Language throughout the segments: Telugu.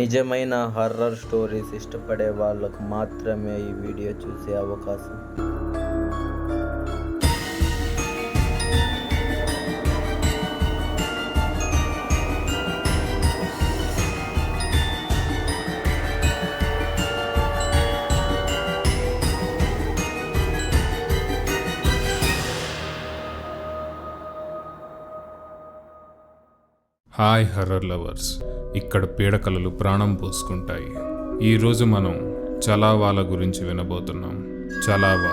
నిజమైన హర్రర్ స్టోరీస్ ఇష్టపడే వాళ్ళకు మాత్రమే ఈ వీడియో చూసే అవకాశం. Hi horror lovers. ఇక్కడ పీడకలలు ప్రాణం పోసుకుంటాయి. ఈరోజు మనం చలావాల గురించి వినబోతున్నాం. చలావా.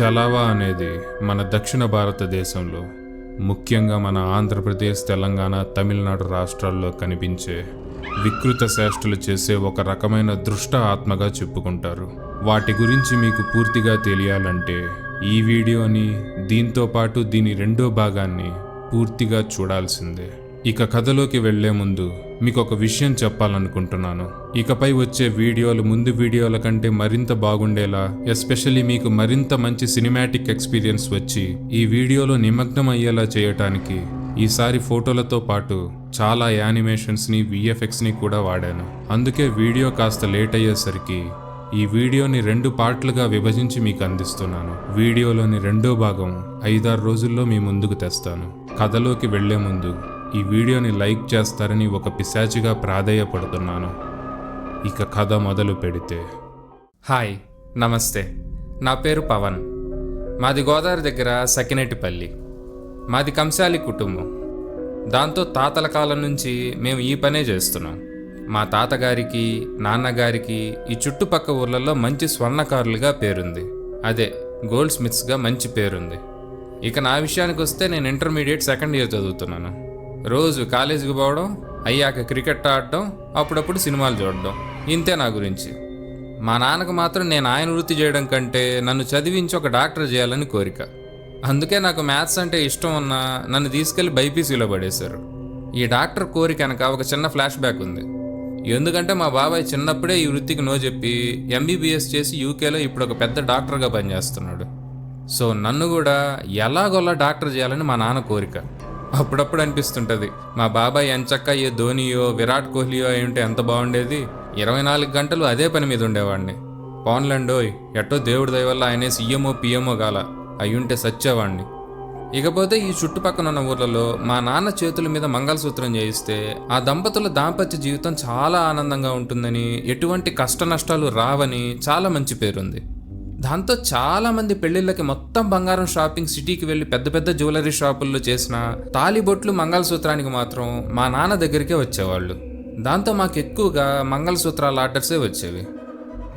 చలావా అనేది మన దక్షిణ భారతదేశంలో ముఖ్యంగా మన ఆంధ్రప్రదేశ్ తెలంగాణ తమిళనాడు రాష్ట్రాల్లో కనిపించే వికృత శ్రేష్ఠులు చేసే ఒక రకమైన దృష్ట ఆత్మగా చెప్పుకుంటారు. వాటి గురించి మీకు పూర్తిగా తెలియాలంటే ఈ వీడియోని దీంతో పాటు దీని రెండో భాగాన్ని పూర్తిగా చూడాల్సిందే. ఇక కథలోకి వెళ్ళే ముందు మీకు ఒక విషయం చెప్పాలనుకుంటున్నాను. ఇకపై వచ్చే వీడియోలు ముందు వీడియోల కంటే మరింత బాగుండేలా ఎస్పెషల్లీ మీకు మరింత మంచి సినిమాటిక్ ఎక్స్పీరియన్స్ వచ్చి ఈ వీడియోలో నిమగ్నం అయ్యేలా చేయటానికి ఈసారి ఫోటోలతో పాటు చాలా యానిమేషన్స్ని విఎఫ్ఎక్స్ని కూడా వాడాను. అందుకే వీడియో కాస్త లేట్ అయ్యేసరికి ఈ వీడియోని రెండు పార్ట్లుగా విభజించి మీకు అందిస్తున్నాను. వీడియోలోని రెండో భాగం ఐదారు రోజుల్లో మీ ముందుకు తెస్తాను. కథలోకి వెళ్ళే ముందు ఈ వీడియోని లైక్ చేస్తారని ఒక పిశాచిగా ప్రాధేయపడుతున్నాను. ఇక కథ మొదలు పెడితే. హాయ్ నమస్తే. నా పేరు పవన్. మాది గోదావరి దగ్గర సకినేటిపల్లి. మాది కంశాలి కుటుంబం. దాంతో తాతల కాలం నుంచి మేము ఈ పనే చేస్తున్నాం. మా తాతగారికి నాన్నగారికి ఈ చుట్టుపక్క ఊర్లలో మంచి స్వర్ణకారులుగా పేరుంది. అదే గోల్డ్ స్మిత్స్గా మంచి పేరుంది. ఇక నా విషయానికి వస్తే నేను ఇంటర్మీడియట్ సెకండ్ ఇయర్ చదువుతున్నాను. రోజు కాలేజీకి పోవడం అయ్యాక క్రికెట్ ఆడడం అప్పుడప్పుడు సినిమాలు చూడడం ఇంతే నా గురించి. మా నాన్నకు మాత్రం నేను ఆయన వృత్తి చేయడం కంటే నన్ను చదివించి ఒక డాక్టర్ చేయాలని కోరిక. అందుకే నాకు మ్యాథ్స్ అంటే ఇష్టం ఉన్నా నన్ను తీసుకెళ్ళి బైపీసీలో పడేశారు. ఈ డాక్టర్ కోరిక వెనక ఒక చిన్న ఫ్లాష్ బ్యాక్ ఉంది. ఎందుకంటే మా బాబాయ్ చిన్నప్పుడే ఈ వృత్తికి నో చెప్పి ఎంబీబీఎస్ చేసి యూకేలో ఇప్పుడు ఒక పెద్ద డాక్టర్గా పనిచేస్తున్నాడు. సో నన్ను కూడా ఎలాగోలా డాక్టర్ చేయాలని మా నాన్న కోరిక. అప్పుడప్పుడు అనిపిస్తుంటుంది మా బాబాయ్ ఎంచక్క ఏ ధోనియో విరాట్ కోహ్లీయో అయి ఉంటే ఎంత బాగుండేది? ఇరవై నాలుగు గంటలు అదే పని మీద ఉండేవాడిని. పోన్లండోయ్ ఎట్టో దేవుడి దయ వల్ల ఆయనే సీఎంఓ పిఎంఓ గాల అయ్యుంటే సచ్చేవాడిని. ఇకపోతే ఈ చుట్టుపక్కల ఉన్న ఊర్లలో మా నాన్న చేతుల మీద మంగళసూత్రం చేయిస్తే ఆ దంపతుల దాంపత్య జీవితం చాలా ఆనందంగా ఉంటుందని ఎటువంటి కష్ట నష్టాలు రావని చాలా మంచి పేరుంది. దాంతో చాలా మంది పెళ్ళిళ్ళకి మొత్తం బంగారం షాపింగ్ సిటీకి వెళ్ళి పెద్ద పెద్ద జ్యువెలరీ షాపుల్లో చేసిన తాలిబొట్లు మంగళసూత్రానికి మాత్రం మా నాన్న దగ్గరికే వచ్చేవాళ్ళు. దాంతో మాకు ఎక్కువగా మంగళసూత్రాల ఆర్డర్సే వచ్చేవి.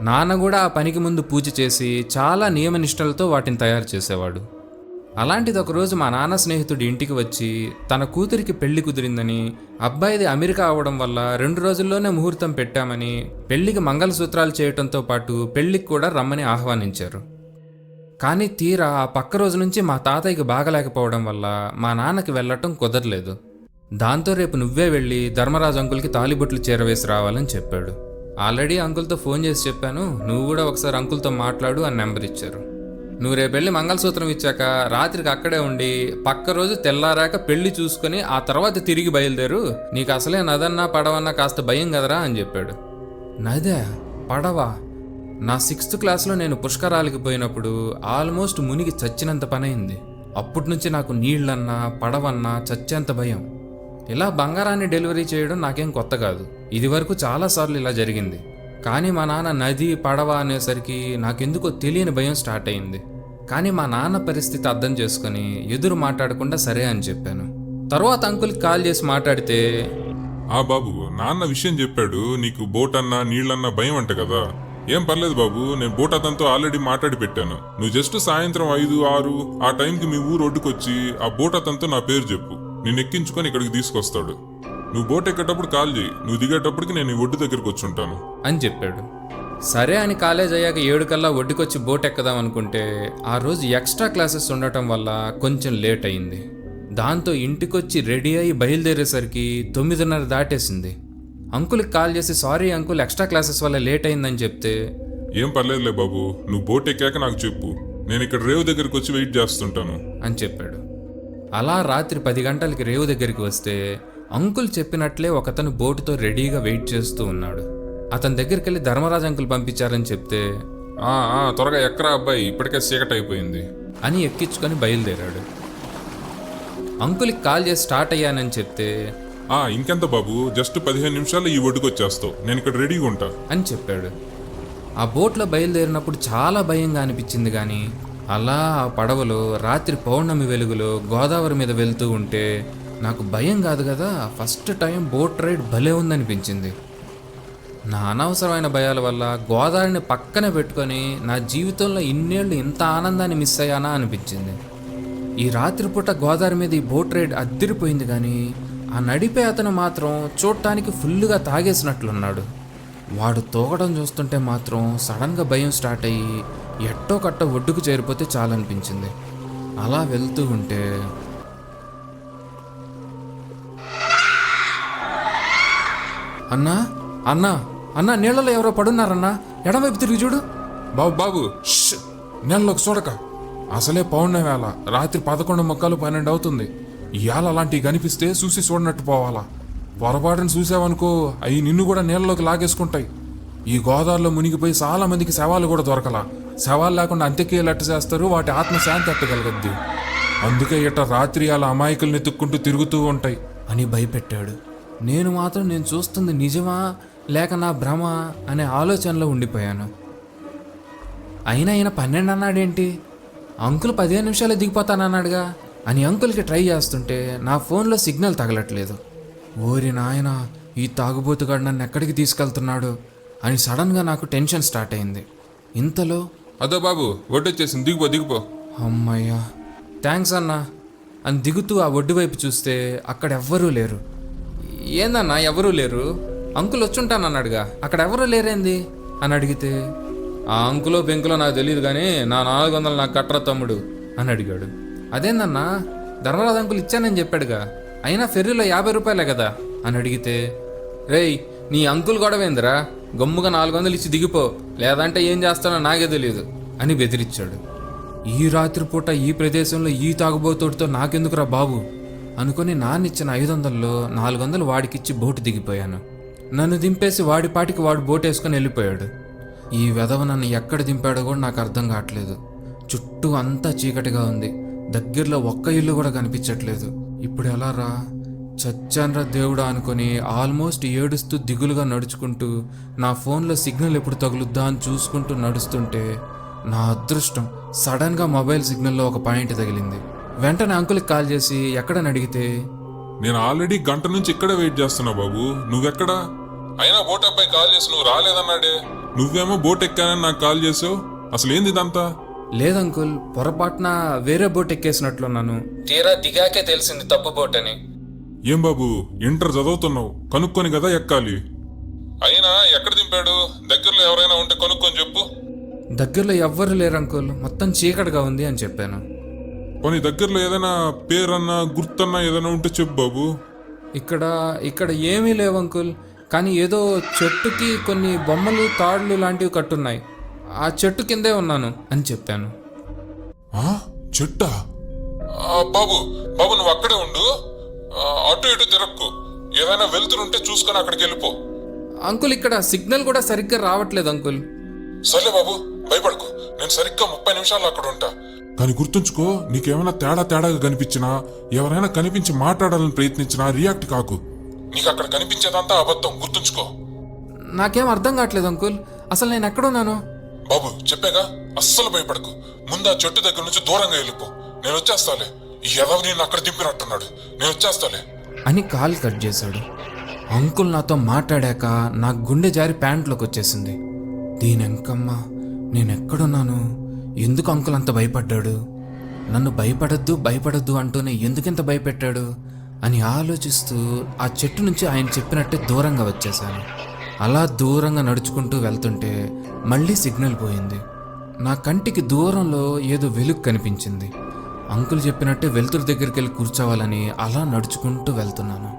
నాన్న కూడా ఆ పనికి ముందు పూజ చేసి చాలా నియమనిష్టలతో వాటిని తయారు చేసేవాడు. అలాంటిది ఒకరోజు మా నాన్న స్నేహితుడి ఇంటికి వచ్చి తన కూతురికి పెళ్ళి కుదిరిందని అబ్బాయిది అమెరికా అవడం వల్ల రెండు రోజుల్లోనే ముహూర్తం పెట్టామని పెళ్ళికి మంగళసూత్రాలు చేయటంతో పాటు పెళ్ళికి కూడా రమ్మని ఆహ్వానించారు. కానీ తీరా ఆ పక్క రోజు నుంచి మా తాతయ్యకి బాగలేకపోవడం వల్ల మా నాన్నకి వెళ్ళటం కుదరలేదు. దాంతో రేపు నువ్వే వెళ్ళి ధర్మరాజు అంకుల్కి తాలిబొట్లు చేరవేసి రావాలని చెప్పాడు. ఆల్రెడీ అంకుల్తో ఫోన్ చేసి చెప్పాను నువ్వు కూడా ఒకసారి అంకుల్తో మాట్లాడు అని నెంబర్ ఇచ్చారు. నువ్వు రేపెళ్ళి మంగళసూత్రం ఇచ్చాక రాత్రికి అక్కడే ఉండి పక్క రోజు తెల్లారాక పెళ్ళి చూసుకుని ఆ తర్వాత తిరిగి బయలుదేరు. నీకు అసలే నదన్నా పడవన్నా కాస్త భయం కదరా అని చెప్పాడు. నదే? పడవా? నా సిక్స్త్ క్లాస్లో నేను పుష్కరాలకి పోయినప్పుడు ఆల్మోస్ట్ మునిగి చచ్చినంత పనైంది. అప్పటి నుంచి నాకు నీళ్ళన్నా పడవన్నా చచ్చేంత భయం. ఇలా బంగారాన్ని డెలివరీ చేయడం నాకేం కొత్త కాదు. ఇది వరకు చాలాసార్లు ఇలా జరిగింది. కానీ మా నాన్న నది పడవ అనేసరికి నాకెందుకో తెలియని భయం స్టార్ట్ అయింది. కానీ మా నాన్న పరిస్థితి అర్థం చేసుకుని ఎదురు మాట్లాడకుండా సరే అని చెప్పాను. తర్వాత అంకుల్కి కాల్ చేసి మాట్లాడితే ఆ బాబు నాన్న విషయం చెప్పాడు నీకు బోట్ అన్నా నీళ్ళన్నా భయం అంట కదా. ఏం పర్లేదు బాబు నేను బోట్ అతనితో ఆల్రెడీ మాట్లాడి పెట్టాను. నువ్వు జస్ట్ సాయంత్రం ఐదు ఆరు ఆ టైంకి మీ ఊరు ఒడ్డుకొచ్చి ఆ బోట్ అతనితో నా పేరు చెప్పు. నేను ఎక్కించుకొని ఇక్కడికి తీసుకొస్తాడు. నువ్వు బోట్ ఎక్కేటప్పుడు కాల్ చేయి. నువ్వు దిగేటప్పటికి నేను ఈ ఒడ్డు దగ్గరికి వచ్చి ఉంటాను అని చెప్పాడు. సరే అని కాలేజ్ అయ్యాక ఏడు కల్లా ఒడ్డుకొచ్చి బోట్ ఎక్కుదాం అనుకుంటే ఆ రోజు ఎక్స్ట్రా క్లాసెస్ ఉండటం వల్ల కొంచెం లేట్ అయింది. దాంతో ఇంటికొచ్చి రెడీ అయ్యి బయలుదేరేసరికి తొమ్మిదిన్నర దాటేసింది. అంకుల్కి కాల్ చేసి సారీ అంకుల్ ఎక్స్ట్రా క్లాసెస్ వల్ల లేట్ అయిందని చెప్తే ఏం పర్లేదులే బాబు నువ్వు బోట్ ఎక్కాక నాకు చెప్పు. నేను ఇక్కడ రేవు దగ్గరికి వచ్చి వెయిట్ చేస్తుంటాను. అని చెప్పాడు. అలా రాత్రి పది గంటలకి రేవు దగ్గరికి వస్తే అంకుల్ చెప్పినట్లే ఒకతను బోటుతో రెడీగా వెయిట్ చేస్తూ ఉన్నాడు. అతని దగ్గరికి వెళ్ళి ధర్మరాజ్ అంకుల్ పంపించారని చెప్తే త్వరగా ఎక్కరా అబ్బాయి ఇప్పటికే చీకటి అయిపోయింది. అని ఎక్కించుకొని బయలుదేరాడు. అంకుల్కి కాల్ చేసి స్టార్ట్ అయ్యానని చెప్తే ఇంకెంత బాబు జస్ట్ పదిహేను నిమిషాలు ఈ ఒడ్డుకు వచ్చేస్తావు. నేను ఇక్కడ రెడీగా ఉంటా. అని చెప్పాడు. ఆ బోట్లో బయలుదేరినప్పుడు చాలా భయంగా అనిపించింది కానీ అలా ఆ పడవలో రాత్రి పౌర్ణమి వెలుగులో గోదావరి మీద వెళ్తూ ఉంటే నాకు భయం కాదు కదా. ఫస్ట్ టైం బోట్ రైడ్ భలే ఉందనిపించింది. నా అనవసరమైన భయాల వల్ల గోదావరిని పక్కన పెట్టుకొని నా జీవితంలో ఇన్నేళ్ళు ఇంత ఆనందాన్ని మిస్ అయ్యానా అనిపించింది. ఈ రాత్రిపూట గోదావరి మీద ఈ బోట్ రైడ్ అద్దిరిపోయింది కానీ ఆ నడిపే అతను మాత్రం చూడటానికి ఫుల్గా తాగేసినట్లున్నాడు. వాడు తోగడం చూస్తుంటే మాత్రం సడన్గా భయం స్టార్ట్ అయ్యి ఎట్టో కట్ట ఒడ్డుకు చేరిపోతే చాలనిపించింది. అలా వెళ్తూ ఉంటే అన్నా అన్నా అన్నా నీళ్ళలో ఎవరో పడున్నారన్నా ఎడమవైపు తిరిగి చూడు. బాబు బాబు! నెలలోకి చూడక. అసలే పౌర్ణమి వేళ రాత్రి పదకొండు మొక్కలు పన్నెండు అవుతుంది. ఇవాళ అలాంటివి కనిపిస్తే చూసి చూడనట్టు పోవాలా. పొరపాటును చూసావనుకో అవి నిన్ను కూడా నీళ్ళలోకి లాగేసుకుంటాయి. ఈ గోదావరిలో మునిగిపోయి చాలా మందికి శవాలు కూడా దొరకలా. శవాలు లేకుండా అంత్యక్రియలు చేస్తారు? వాటి ఆత్మ శాంతి ఎట్టగలగద్ది అందుకే ఇట్ట రాత్రి అలా అమాయకుల్ని ఎత్తుక్కుంటూ తిరుగుతూ ఉంటాయి. అని భయపెట్టాడు. నేను మాత్రం నేను చూస్తుంది నిజమా లేక నా భ్రమ అనే ఆలోచనలో ఉండిపోయాను. అయినా ఈయన పన్నెండు అన్నాడేంటి? అంకుల్ పదిహేను నిమిషాలు దిగిపోతానన్నాడుగా అని అంకుల్కి ట్రై చేస్తుంటే నా ఫోన్లో సిగ్నల్ తగలట్లేదు. ఓరి నాయన ఈ తాగుబోతుగాడు నన్ను ఎక్కడికి తీసుకెళ్తున్నాడు? అని సడన్గా నాకు టెన్షన్ స్టార్ట్ అయింది. ఇంతలో అదో బాబు ఒడ్డొచ్చేసింది దిగిపో దిగిపో. అమ్మయ్యా థ్యాంక్స్ అన్నా అని దిగుతూ ఆ ఒడ్డు వైపు చూస్తే అక్కడ ఎవ్వరూ లేరు. ఏందన్నా ఎవరూ లేరు? అంకుల్ వచ్చుంటానన్నాడుగా. అక్కడ ఎవరూ లేరేంది? అని అడిగితే ఆ అంకులో బెంకులో నాకు తెలియదు కానీ నా నాలుగు వందలు నాకు కట్ర తమ్ముడు? అని అడిగాడు. అదేందన్నా ధర్మరాజు అంకులు ఇచ్చానని చెప్పాడుగా. అయినా ఫెర్రీలో యాభై రూపాయలే కదా? అని అడిగితే రేయ్ నీ అంకుల్ గొడవేందిరా? గమ్ముగా నాలుగు వందలు ఇచ్చి దిగిపో. లేదంటే ఏం చేస్తానో నాకే తెలియదు అని బెదిరించాడు. ఈ రాత్రిపూట ఈ ప్రదేశంలో ఈ తాగుబోతుడితో నాకెందుకురా బాబు? అనుకుని నాన్నిచ్చిన ఐదు వందల్లో నాలుగు వందలు వాడికిచ్చి బోటు దిగిపోయాను. నన్ను దింపేసి వాడి పాటికి వాడు బోట్ వేసుకొని వెళ్ళిపోయాడు. ఈ వెధవ నన్ను ఎక్కడ దింపాడో కూడా నాకు అర్థం కావట్లేదు. చుట్టూ అంతా చీకటిగా ఉంది. దగ్గరలో ఒక్క ఇల్లు కూడా కనిపించట్లేదు. ఇప్పుడు ఎలా రా? చచ్చాన్రా దేవుడా అనుకొని ఆల్మోస్ట్ ఏడుస్తూ దిగులుగా నడుచుకుంటూ నా ఫోన్లో సిగ్నల్ ఎప్పుడు తగులుద్దా అని చూసుకుంటూ నడుస్తుంటే నా అదృష్టం సడన్గా మొబైల్ సిగ్నల్లో ఒక పాయింట్ తగిలింది. వెంటనే అంకుల్కి కాల్ చేసి ఎక్కడని అడిగితే? నేను ఆల్రెడీ గంట నుంచి ఇక్కడే వెయిట్ చేస్తున్నా బాబు. నువ్వెక్కడా? అయినా బోట్ అబ్బాయి కాల్ చేసి నువ్వు రాలేదన్నాడే. నువ్వేమో బోట్ ఎక్కానని నాకు కాల్ చేసావు. అసలు ఏంది ఇదంతా? లేదంకుల్ పొరపాటున వేరే బోట్ ఎక్కేసినట్లున్నాను. తీరా దిగాకే తెలిసింది తప్పు బోట్ అని. ఏం బాబు ఇంటర్ చదువుతున్నావు. కనుక్కొని కదా ఎక్కాలి. అయినా ఎక్కడ దింపాడు? దగ్గరలో ఎవరైనా ఉంటే కనుక్కొని చెప్పు. దగ్గరలో ఎవ్వరు లేరు అంకుల్ మొత్తం చీకటిగా ఉంది అని చెప్పాను. పోనీ దగ్గరలో ఏదైనా పేరన్నా గుర్తన్నా ఏదైనా ఉంటే చెప్పు బాబు. ఇక్కడ ఇక్కడ ఏమీ లేవు అంకుల్. కానీ ఏదో చెట్టుకి కొన్ని బొమ్మలు తాడులు లాంటివి కట్టున్నాయి. ఆ చెట్టు కిందే ఉన్నాను అని చెప్పాను. ఆ? చెట్టా? ఆ, బాబు బాబు నువ్వు అక్కడే ఉండు. ఆ, అటు ఇటు తిరక్కు. ఏదైనా వెళ్తుంటే చూసుకొని అక్కడికి వెళ్ళిపో. అంకుల్ ఇక్కడ సిగ్నల్ కూడా సరిగ్గా రావట్లేదు అంకుల్. సర్లే బాబు భయపడకు. నేను సరిగ్గా ముప్పై నిమిషాలు అక్కడ ఉంటా. కానీ గుర్తుంచుకో నీకేమైనా తేడా తేడాగా కనిపించినా ఎవరైనా కనిపించి మాట్లాడాలని ప్రయత్నించినా రియాక్ట్ కాకు. నీకు అక్కడ కనిపించేదంతా అబద్ధం గుర్తుంచుకో. నాకేం అర్థం కావట్లేదు అంకుల్. అసలు నేను ఎక్కడున్నాను బాబు చెప్పాగా? అస్సలు భయపడకు. ముందు ఆ చెట్టు దగ్గర నుంచి దూరంగా వెళ్ళిపో. నేను వచ్చేస్తాలే. ఎదవ నేను అక్కడ దింపినట్టున్నాడు? నేను వచ్చేస్తాలే. అని కాల్ కట్ చేశాడు. అంకుల్ నాతో మాట్లాడాక నా గుండె జారి ప్యాంట్లోకి వచ్చేసింది. దీనెంకమ్మ నేను ఎక్కడున్నాను ఎందుకు అంకుల్ అంత భయపడ్డాడు? నన్ను భయపడద్దు భయపడద్దు అంటూనే ఎందుకింత భయపెట్టాడు? అని ఆలోచిస్తూ ఆ చెట్టు నుంచి ఆయన చెప్పినట్టే దూరంగా వచ్చేసాను అలా దూరంగా నడుచుకుంటూ వెళ్తుంటే మళ్ళీ సిగ్నల్ పోయింది. నా కంటికి దూరంలో ఏదో వెలుగు కనిపించింది. అంకుల్ చెప్పినట్టే వెలుతురు దగ్గరికి వెళ్ళి కూర్చోవాలని అలా నడుచుకుంటూ వెళ్తున్నాను.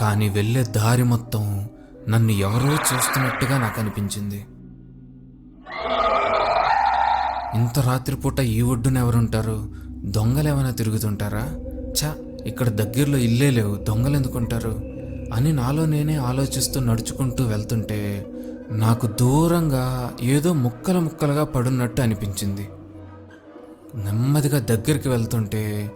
కానీ వెళ్ళే దారి మొత్తం నన్ను ఎవరో చూస్తున్నట్టుగా నాకు అనిపించింది. ఇంత రాత్రిపూట ఈ ఒడ్డున ఎవరుంటారు? దొంగలేమైనా తిరుగుతుంటారా? ఛా ఇక్కడ దగ్గరలో ఇల్లే లేవు దొంగలు ఎందుకుంటారు అని నాలో నేనే ఆలోచిస్తూ నడుచుకుంటూ వెళ్తుంటే నాకు దూరంగా ఏదో ముక్కలు ముక్కలుగా పడున్నట్టు అనిపించింది. నెమ్మదిగా దగ్గరికి వెళ్తుంటే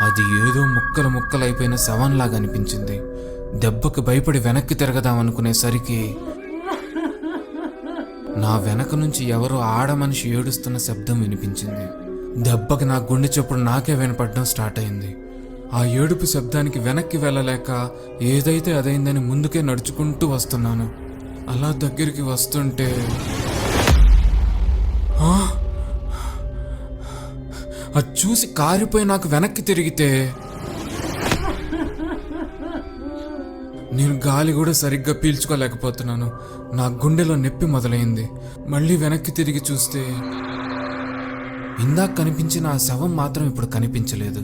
అది ఏదో ముక్కలు ముక్కలు అయిపోయిన శవంలాగా అనిపించింది. దెబ్బకు భయపడి వెనక్కి తిరగదామనుకునేసరికి నా వెనక నుంచి ఎవరో ఆడ మనిషి ఏడుస్తున్న శబ్దం వినిపించింది. దెబ్బకి నా గుండె చప్పుడు నాకే వినపడడం స్టార్ట్ అయింది. ఆ ఏడుపు శబ్దానికి వెనక్కి వెళ్ళలేక ఏదైతే అదైందని ముందుకే నడుచుకుంటూ వస్తున్నాను. అలా దగ్గరికి వస్తుంటే ఆ! అది చూసి కారిపోయి నాకు వెనక్కి తిరిగితే నేను గాలి కూడా సరిగ్గా పీల్చుకోలేకపోతున్నాను. నా గుండెలో నొప్పి మొదలైంది. మళ్ళీ వెనక్కి తిరిగి చూస్తే ఇందాక కనిపించిన ఆ శవం మాత్రం ఇప్పుడు కనిపించలేదు.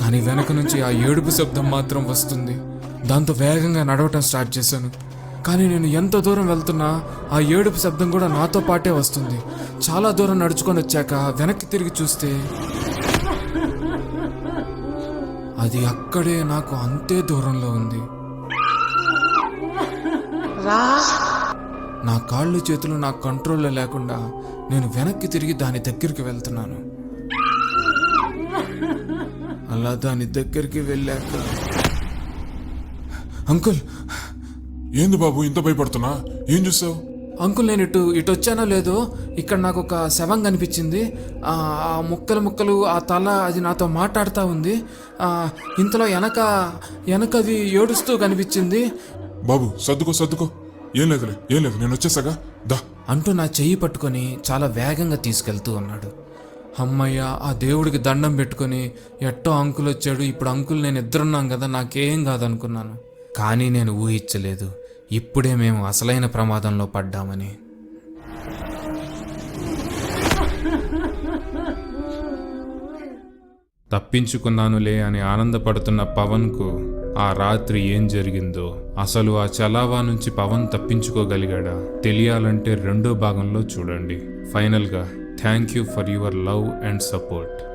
కానీ వెనక నుంచి ఆ ఏడుపు శబ్దం మాత్రం వస్తుంది. దాంతో వేగంగా నడవటం స్టార్ట్ చేశాను. కానీ నేను ఎంత దూరం వెళ్తున్నా ఆ ఏడుపు శబ్దం కూడా నాతో పాటే వస్తుంది. చాలా దూరం నడుచుకొని వచ్చాక వెనక్కి తిరిగి చూస్తే అది అక్కడే నాకు అంతే దూరంలో ఉంది. నా కాళ్ళు చేతులు నా కంట్రోల్లో లేకుండా నేను వెనక్కి తిరిగి దాని దగ్గరికి వెళ్తున్నాను. అలా దాని దగ్గరికి వెళ్ళాక అంకుల్! ఏంది బాబు ఇంత భయపడుతున్నా? ఏం చూసావు? అంకుల్ నేను ఇటు ఇటు వచ్చానో లేదో ఇక్కడ నాకు ఒక శవం కనిపించింది ఆ ఆ ముక్కలు ముక్కలు ఆ తల అది నాతో మాట్లాడుతూ ఉంది. ఆ, ఇంతలో వెనక వెనక అది ఏడుస్తూ కనిపించింది. బాబు సర్దుకో సర్దుకో. ఏం లేదులే ఏం లేదు నేను వచ్చేసాగా దా. అంటూ నా చెయ్యి పట్టుకొని చాలా వేగంగా తీసుకెళ్తూ ఉన్నాడు. అమ్మయ్య ఆ దేవుడికి దండం పెట్టుకొని ఎట్టో అంకుల్ వచ్చాడు. ఇప్పుడు అంకుల్ నేను ఇద్దరున్నాం కదా నాకేం కాదనుకున్నాను. కానీ నేను ఊహించలేదు. ఇప్పుడే మేము అసలైన ప్రమాదంలో పడ్డామని. తప్పించుకున్నానులే అని ఆనందపడుతున్న పవన్కు ఆ రాత్రి ఏం జరిగిందో అసలు ఆ చలావా నుంచి పవన్ తప్పించుకోగలిగాడా తెలియాలంటే రెండో భాగంలో చూడండి. ఫైనల్గా thank you for your love and support.